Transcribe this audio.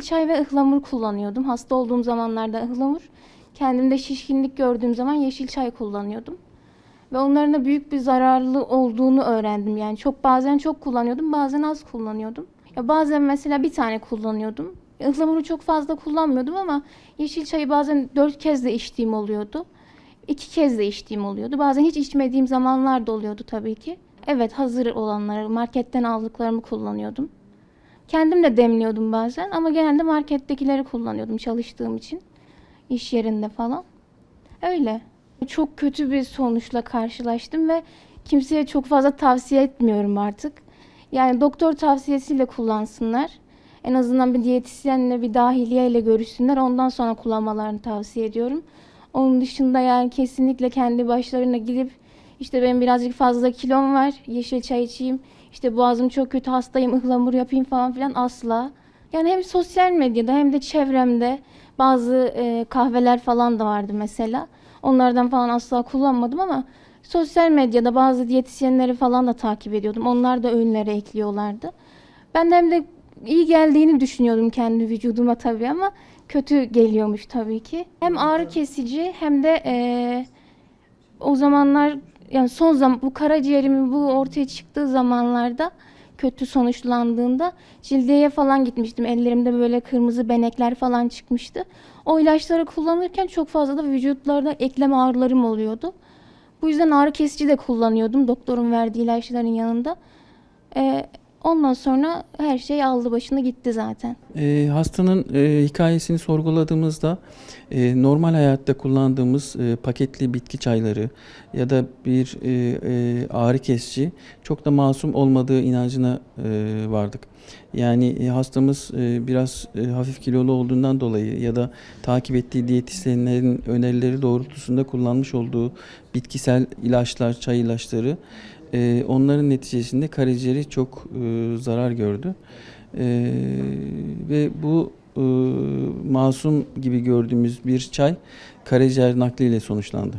yeşil çay ve ıhlamur kullanıyordum. Hasta olduğum zamanlarda ıhlamur, kendimde şişkinlik gördüğüm zaman yeşil çay kullanıyordum. Ve onların da büyük bir zararlı olduğunu öğrendim. Yani çok bazen çok kullanıyordum, bazen az kullanıyordum. Ya bazen mesela bir tane kullanıyordum. Ihlamuru çok fazla kullanmıyordum ama yeşil çayı bazen dört kez de içtiğim oluyordu. İki kez de içtiğim oluyordu. Bazen hiç içmediğim zamanlar da oluyordu tabii ki. Evet hazır olanları, marketten aldıklarımı kullanıyordum. Kendim de demliyordum bazen ama genelde markettekileri kullanıyordum çalıştığım için. iş yerinde falan. Öyle. Çok kötü bir sonuçla karşılaştım ve kimseye çok fazla tavsiye etmiyorum artık. Yani doktor tavsiyesiyle kullansınlar. En azından bir diyetisyenle, bir dahiliyeyle görüşsünler. Ondan sonra kullanmalarını tavsiye ediyorum. Onun dışında yani kesinlikle kendi başlarına gidip işte benim birazcık fazla kilom var, yeşil çay içeyim, işte boğazım çok kötü hastayım, ıhlamur yapayım falan filan asla. Yani hem sosyal medyada hem de çevremde bazı e, kahveler falan da vardı mesela. Onlardan falan asla kullanmadım ama sosyal medyada bazı diyetisyenleri falan da takip ediyordum. Onlar da öğünlere ekliyorlardı. Ben de hem de iyi geldiğini düşünüyordum kendi vücuduma tabii ama kötü geliyormuş tabii ki. Hem ağrı kesici hem de e, o zamanlar yani son zaman bu karaciğerimin bu ortaya çıktığı zamanlarda kötü sonuçlandığında cildiyeye falan gitmiştim. Ellerimde böyle kırmızı benekler falan çıkmıştı. O ilaçları kullanırken çok fazla da vücutlarda eklem ağrılarım oluyordu. Bu yüzden ağrı kesici de kullanıyordum doktorun verdiği ilaçların yanında. Ee, ondan sonra her şey aldı başını gitti zaten. E, hastanın e, hikayesini sorguladığımızda e, normal hayatta kullandığımız e, paketli bitki çayları ya da bir e, e, ağrı kesici çok da masum olmadığı inancına e, vardık. Yani e, hastamız e, biraz e, hafif kilolu olduğundan dolayı ya da takip ettiği diyetisyenlerin önerileri doğrultusunda kullanmış olduğu bitkisel ilaçlar, çay ilaçları e, onların neticesinde karaciğeri çok e, zarar gördü. Ee, ve bu e, masum gibi gördüğümüz bir çay karaciğer nakliyle sonuçlandı.